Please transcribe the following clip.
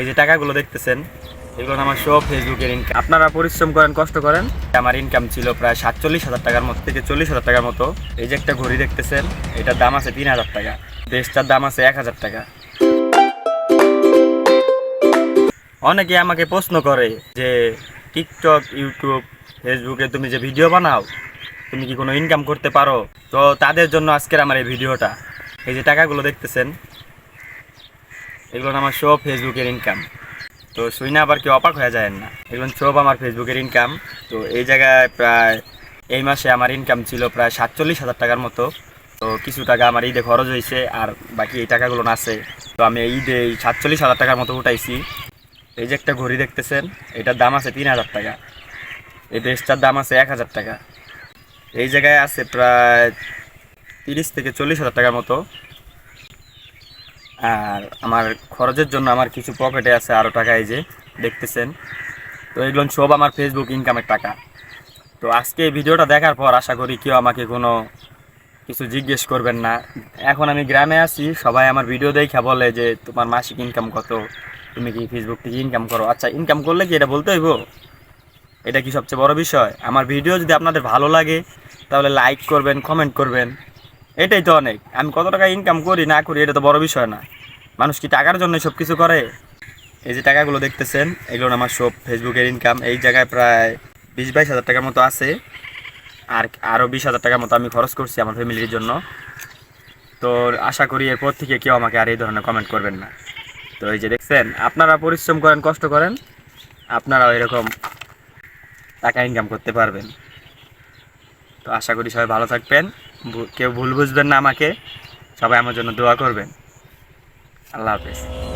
এই যে টাকাগুলো দেখতেছেন, এগুলো আমার সব ফেসবুকের ইনকাম আপনারা পরিশ্রম করেন, কষ্ট করেন। আমার ইনকাম ছিল প্রায় সাতচল্লিশ হাজার টাকার মতো থেকে চল্লিশ হাজার টাকার মতো। এই যে একটা ঘড়ি দেখতেছেন, এটার দাম আছে তিন হাজার টাকা। দেশটার দাম আছে এক হাজার টাকা। অনেকে আমাকে প্রশ্ন করে যে টিকটক ইউটিউব ফেসবুকে তুমি যে ভিডিও বানাও, তুমি কি কোনো ইনকাম করতে পারো? তো তাদের জন্য আজকের আমার এই ভিডিওটা এই যে টাকাগুলো দেখতেছেন এগুলো আমার সব ফেসবুকের ইনকাম তো শুই না, আবার কেউ অপাক হয়ে যায় না। এগুলো সব আমার ফেসবুকের ইনকাম তো এই জায়গায় প্রায় এই মাসে আমার ইনকাম ছিল প্রায় সাতচল্লিশ হাজার টাকার মতো। তো কিছু টাকা আমার ঈদে খরচ হয়েছে, আর বাকি এই টাকাগুলো আছে। তো আমি ঈদে এই সাতচল্লিশ হাজার টাকার মতো উঠাইছি। এই যে একটা ঘড়ি দেখতেছেন, এটার দাম আছে তিন হাজার টাকা। এই ড্রেসটার দাম আছে এক হাজার টাকা। এই জায়গায় আছে প্রায় তিরিশ থেকে চল্লিশ হাজার টাকার মতো। আর আমার খরচের জন্য আমার কিছু পকেটে আছে আরও টাকা এই যে, দেখতেছেন। তো এগুলো সব আমার ফেসবুক ইনকামের টাকা। তো আজকে এই ভিডিওটা দেখার পর আশা করি কেউ আমাকে কোনো কিছু জিজ্ঞেস করবেন না। এখন আমি গ্রামে আছি, সবাই আমার ভিডিও দেখা বলে যে, তোমার মাসিক ইনকাম কত? তুমি কি ফেসবুক থেকে ইনকাম করো? আচ্ছা ইনকাম করলে কি এটা বলতে হইব? এটা কি সবচেয়ে বড় বিষয়? আমার ভিডিও যদি আপনাদের ভালো লাগে, তাহলে লাইক করবেন কমেন্ট করবেন। এটাই তো অনেক। আমি কত টাকা ইনকাম করি, না করি, এটা তো বড় বিষয় না। মানুষ কি টাকার জন্য সব কিছু করে? এই যে টাকাগুলো দেখতেছেন, এগুলো আমার সব ফেসবুকের ইনকাম এই জায়গায় প্রায় বিশ বাইশ হাজার টাকার মতো আছে। আর আরও বিশ হাজার টাকার মতো আমি খরচ করছি আমার ফ্যামিলির জন্য। তো আশা করি এরপর থেকে কেউ আমাকে আর এই ধরনের কমেন্ট করবেন না। তো এই যে দেখছেন, আপনারা পরিশ্রম করেন, কষ্ট করেন, আপনারাও এরকম টাকা ইনকাম করতে পারবেন। তো আশা করি সবাই ভালো থাকবেন। কেউ ভুল বুঝবেন না আমাকে। সবাই আমার জন্য দোয়া করবেন। আল্লাহ হাফেজ।